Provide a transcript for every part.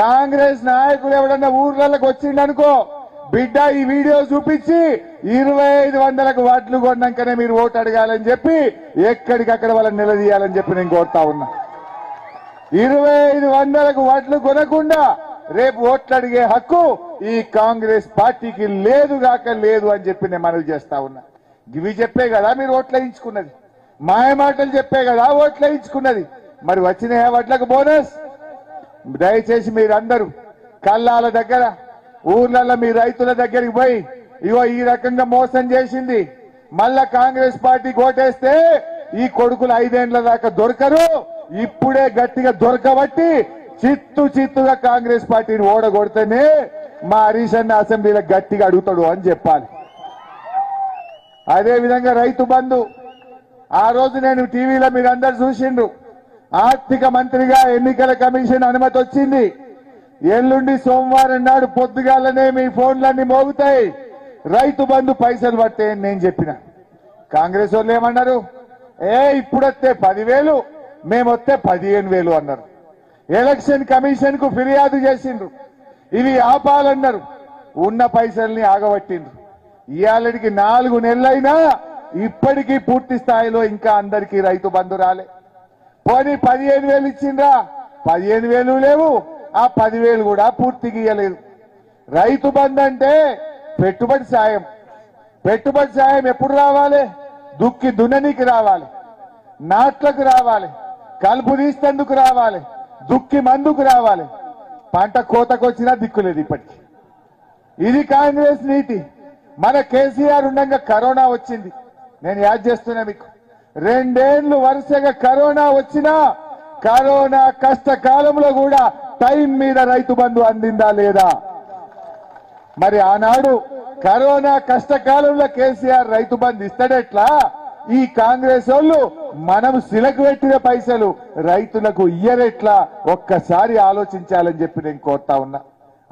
కాంగ్రెస్ నాయకులు ఎవడన్నా ఊర్లలోకి వచ్చిండనుకో బిడ్డ ఈ వీడియో చూపించి ఇరవై ఐదు వందలకు వడ్లు కొన్నాకనే మీరు ఓటు అడగాలని చెప్పి ఎక్కడికక్కడ వాళ్ళని నిలదీయాలని చెప్పి నేను కోరుతా ఉన్నా. ఇరవై ఐదు వందలకు వడ్లు కొనకుండా రేపు ఓట్లు అడిగే హక్కు ఈ కాంగ్రెస్ పార్టీకి లేదు గాక లేదు అని చెప్పి నేను మనవి చేస్తా ఉన్నా. ఇవి చెప్పే కదా మీరు ఓట్లు వేయించుకున్నది. మాయమాటలు చెప్పే కదా ఓట్లు వేయించుకున్నది. మరి వచ్చినాయా వడ్లకు బోనస్? దయచేసి మీరందరూ కల్లాల దగ్గర ఊర్లలో మీ రైతుల దగ్గరికి పోయి ఇగో ఈ రకంగా మోసం చేసింది. మళ్ళా కాంగ్రెస్ పార్టీ కోటేస్తే ఈ కొడుకులు ఐదేండ్ల దాకా దొరకరు. ఇప్పుడే గట్టిగా దొరకబట్టి చిత్తు చిత్తుగా కాంగ్రెస్ పార్టీని ఓడగొడితేనే మా హరీష్ అన్న అసెంబ్లీలో గట్టిగా అడుగుతాడు అని చెప్పాలి. అదే విధంగా రైతు బంధు ఆ రోజు నేను టీవీలో మీరు అందరు చూసిండ్రు. ఆర్థిక మంత్రిగా ఎన్నికల కమిషన్ అనుమతి వచ్చింది. ఎల్లుండి సోమవారం నాడు పొద్దుగాలనే మీ ఫోన్లన్నీ మోగుతాయి. రైతు బంధు పైసలు పట్టేయని నేను చెప్పిన. కాంగ్రెస్ వాళ్ళు ఏమన్నారు? ఏ ఇప్పుడొస్తే పదివేలు మేమొస్తే పదిహేను వేలు అన్నారు. ఎలక్షన్ కమిషన్కు ఫిర్యాదు చేసిండ్రు. ఇవి ఆపాలన్నారు. ఉన్న పైసల్ని ఆగబట్టిండ్రు. ఇవాళకి నాలుగు నెలలైనా ఇప్పటికీ పూర్తి స్థాయిలో ఇంకా అందరికీ రైతు బంధు రాలే. పోనీ పదిహేను వేలు ఇచ్చిండ్రా? పదిహేను వేలు లేవు. ఆ పదివేలు కూడా పూర్తిగా ఇయ్యలేదు. రైతు బంద్ అంటే పెట్టుబడి సాయం. పెట్టుబడి సాయం ఎప్పుడు రావాలి? దుక్కి దున్ననికి రావాలి. నాట్లకు రావాలి. కలుపు తీస్తేందుకు రావాలి. దుక్కి మందుకు రావాలి. పంట కోతకు వచ్చినా దిక్కులేదు ఇప్పటికి. ఇది కాంగ్రెస్ నీతి. మన కేసీఆర్ ఉండగా కరోనా వచ్చింది. నేను యాద్ చేస్తున్నా మీకు. రెండేళ్ళు వరుసగా కరోనా వచ్చినా కరోనా కష్టకాలంలో కూడా టైం మీద రైతు బంధు అందిందా లేదా? మరి ఆనాడు కరోనా కష్టకాలంలో కేసీఆర్ రైతు బంధు ఇస్తాడెట్లా? ఈ కాంగ్రెస్ వాళ్ళు మనం సిలకు పెట్టిన పైసలు రైతులకు ఇయ్యరెట్లా? ఒక్కసారి ఆలోచించాలని చెప్పి నేను కోరుతా ఉన్నా.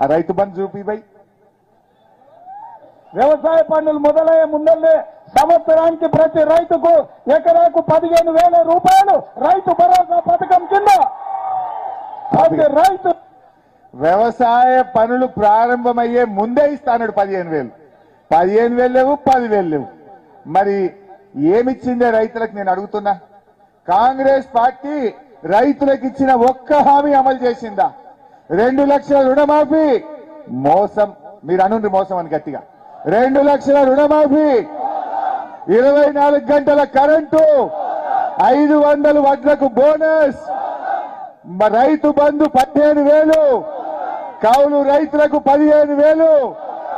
ఆ రైతు బంధు చూపి బై. వ్యవసాయ పనులు మొదలయ్యే ముందల్లే సంవత్సరానికి ప్రతి రైతుకు ఎకరాకు పదిహేను వేల రూపాయలు రైతు భరోసా పథకం కింద. రైతు వ్యవసాయ పనులు ప్రారంభమయ్యే ముందే ఇస్తాడు పదిహేను వేలు. పదిహేను వేలు లేవు పదివేలు లేవు. మరి ఏమిచ్చిందే రైతులకు నేను అడుగుతున్నా? కాంగ్రెస్ పార్టీ రైతులకు ఇచ్చిన ఒక్క హామీ అమలు చేసిందా? రెండు లక్షల రుణమాఫీ. మోసం. మీరు అనుండి మోసం అని గట్టిగా. రెండు లక్షల రుణమాఫీ. ఇరవై నాలుగు గంటల కరెంటు. ఐదు వందల వడ్లకు బోనస్. రైతు బంధు పదిహేను వేలు. కౌలు రైతులకు పదిహేను వేలు.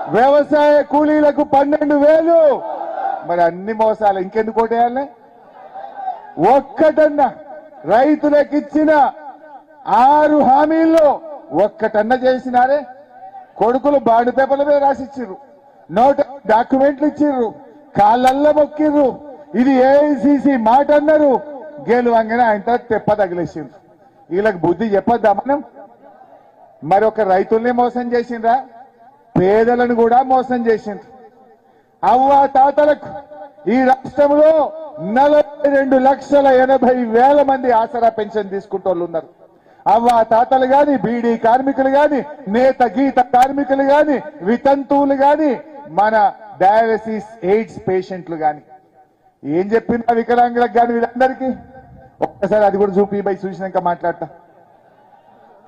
వ్యవసాయ కూలీలకు పన్నెండు వేలు. మరి అన్ని మోసాలు ఇంకెందుకు ఓటేయాలి? ఒక్కటన్నా రైతులకు ఇచ్చిన ఆరు హామీల్లో ఒక్కటన్న చేసినారే. కొడుకులు బాండ్ పేపర్ల మీద రాసిచ్చిర్రు. నోట్ డాక్యుమెంట్లు ఇచ్చిర్రు. కాళ్ళల్లో మొక్కిర్రు. ఇది ఏఐసిసి మాట అన్నారు. గెలువంగానే ఆయన తెప్ప తగిలేసిండ్రు. వీళ్ళకి బుద్ధి చెప్పొద్దా మనం? మరి ఒక రైతుల్ని మోసం చేసిండ్రా? పేదలను కూడా మోసం చేసిండ్రు. అవ్వ తాతలకు ఈ రాష్ట్రంలో నలభై రెండు లక్షల ఎనభై వేల మంది ఆసరా పెన్షన్ తీసుకుంటూ ఉన్నారు. అవ్వ తాతలు గాని బీడీ కార్మికులు గాని నేత గీత కార్మికులు గాని వితంతువులు గాని మన డయాలసిస్ ఎయిడ్స్ పేషెంట్లు కానీ ఏం చెప్పిన వికలాంగులకు కానీ వీళ్ళందరికీ? ఒక్కసారి అది కూడా చూపి బై చూసినాక మాట్లాడతా.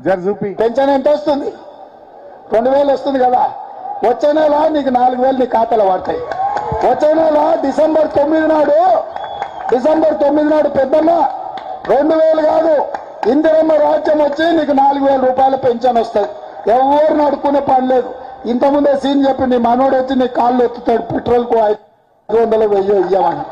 జర చూపి. పెన్షన్ ఎంత వస్తుంది? రెండు వేలు వస్తుంది కదా. వచ్చే నెల నీకు నాలుగు వేలు నీ ఖాతాలో పడతాయి. వచ్చే నెల డిసెంబర్ తొమ్మిది నాడు డిసెంబర్ తొమ్మిది నాడు పెద్దమ్మ రెండు వేలు కాదు ఇందిరమ్మ రాజ్యం వచ్చి నీకు నాలుగు వేల రూపాయల పెన్షన్ వస్తుంది. ఎవరిని అడుక్కునే పని లేదు. ఇంతకుముందే సీన్ చెప్పి నీ మనోడు వచ్చి నీ కాళ్ళు ఎత్తుతాడు పెట్రోల్కు ఐదు వందలు వెయ్యి ఇయ్యమని.